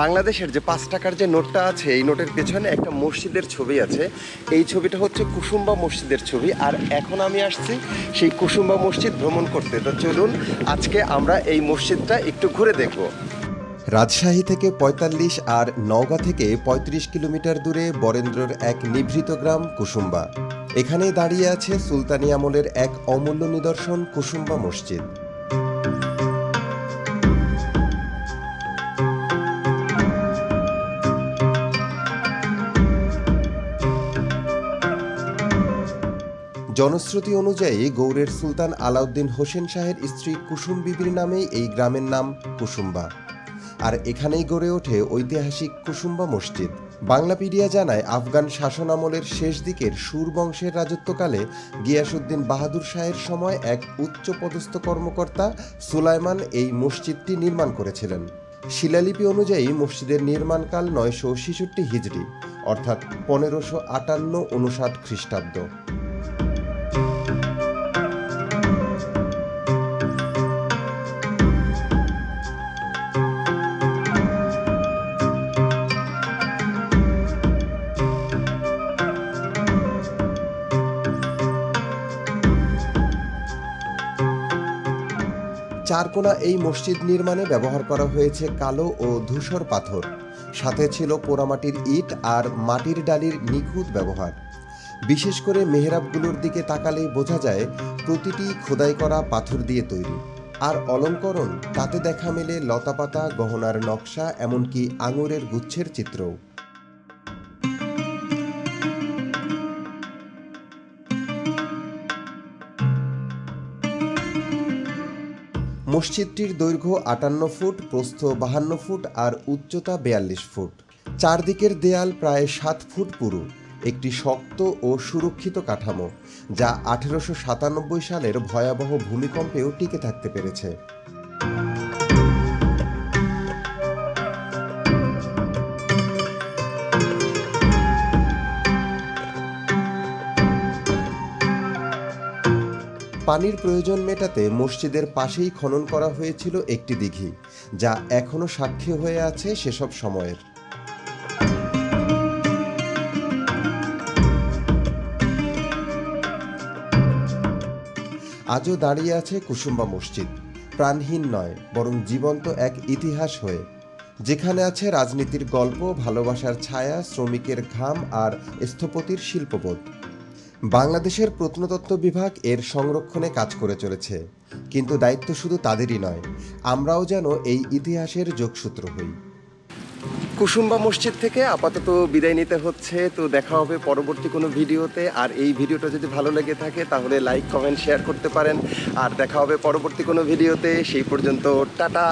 বাংলাদেশের যে পাঁচ টাকার যে নোটটা আছে, এই নোটের পেছনে একটা মসজিদের ছবি আছে। এই ছবিটা হচ্ছে কুসুম্বা মসজিদের ছবি। আর এখন আমি আসছি সেই কুসুম্বা মসজিদ ভ্রমণ করতে। তো চলুন, আজকে আমরা এই মসজিদটা একটু ঘুরে দেখব। রাজশাহী থেকে পঁয়তাল্লিশ আর নওগাঁ থেকে ৩৫ কিলোমিটার দূরে বরেন্দ্রর এক নিভৃত গ্রাম কুসুম্বা। এখানেই দাঁড়িয়ে আছে সুলতানি আমলের এক অমূল্য নিদর্শন কুসুম্বা মসজিদ। জনশ্রুতি অনুযায়ী গৌড়ের সুলতান আলাউদ্দিন হোসেন শাহের স্ত্রী কুসুম বিবির নামেই এই গ্রামের নাম কুসুম্বা। আর এখানেই গড়ে ওঠে ঐতিহাসিক কুসুম্বা মসজিদ। বাংলাপিডিয়া জানায়, আফগান শাসন আমলের শেষ দিকের সুর বংশের রাজত্বকালে গিয়াসুদ্দিন বাহাদুর শাহের সময় এক উচ্চ পদস্থ কর্মকর্তা সুলাইমান এই মসজিদটি নির্মাণ করেছিলেন। শিলালিপি অনুযায়ী মসজিদের নির্মাণকাল নয়শো ছেষট্টি হিজড়ি, অর্থাৎ পনেরোশো আটান্ন উনষাট খ্রিস্টাব্দ। চারকোনা এই মসজিদ নির্মাণে ব্যবহার করা হয়েছে কালো ও ধূসর পাথর। সাথে ছিল পোড়ামাটির ইট আর মাটির ডালির নিখুঁত ব্যবহার। বিশেষ করে মেহরাবগুলোর দিকে তাকালেই বোঝা যায়, প্রতিটি খোদাই করা পাথর দিয়ে তৈরি। আর অলঙ্করণ, তাতে দেখা মেলে লতাপাতা, গহনার নকশা, এমনকি আঙুরের গুচ্ছের চিত্রও। মসজিদটির দৈর্ঘ্য আটান্ন ফুট, প্রস্থ বাহান্ন ফুট আর উচ্চতা বেয়াল্লিশ ফুট। চারদিকের দেয়াল প্রায় সাত ফুট পুরু। একটি শক্ত ও সুরক্ষিত কাঠামো, যা আঠেরোশো সাতানব্বই সালের ভয়াবহ ভূমিকম্পেও টিকে থাকতে পেরেছে। পানির প্রয়োজন মেটাতে মসজিদের পাশেই খনন করা হয়েছিল একটি দিঘি, যা এখনও সাক্ষী হয়ে আছে সেসব সময়ের। আজও দাঁড়িয়ে আছে কুসুম্বা মসজিদ। প্রাণহীন নয়, বরং জীবন্ত এক ইতিহাস হয়ে, যেখানে আছে রাজনীতির গল্প, ভালোবাসার ছায়া, শ্রমিকের ঘাম আর স্থপতির শিল্পবোধ। বাংলাদেশের প্রত্নতত্ত্ব বিভাগ এর সংরক্ষণে কাজ করে চলেছে, কিন্তু দায়িত্ব শুধু তাদেরই নয়, আমরাও যেন এই ইতিহাসের যোগসূত্র হই। কুসুম্বা মসজিদ থেকে আপাতত বিদায় নিতে হচ্ছে, তো দেখা হবে পরবর্তী কোনো ভিডিওতে। আর এই ভিডিওটা যদি ভালো লেগে থাকে, তাহলে লাইক, কমেন্ট, শেয়ার করতে পারেন। আর দেখা হবে পরবর্তী কোনো ভিডিওতে, সেই পর্যন্ত টাটা!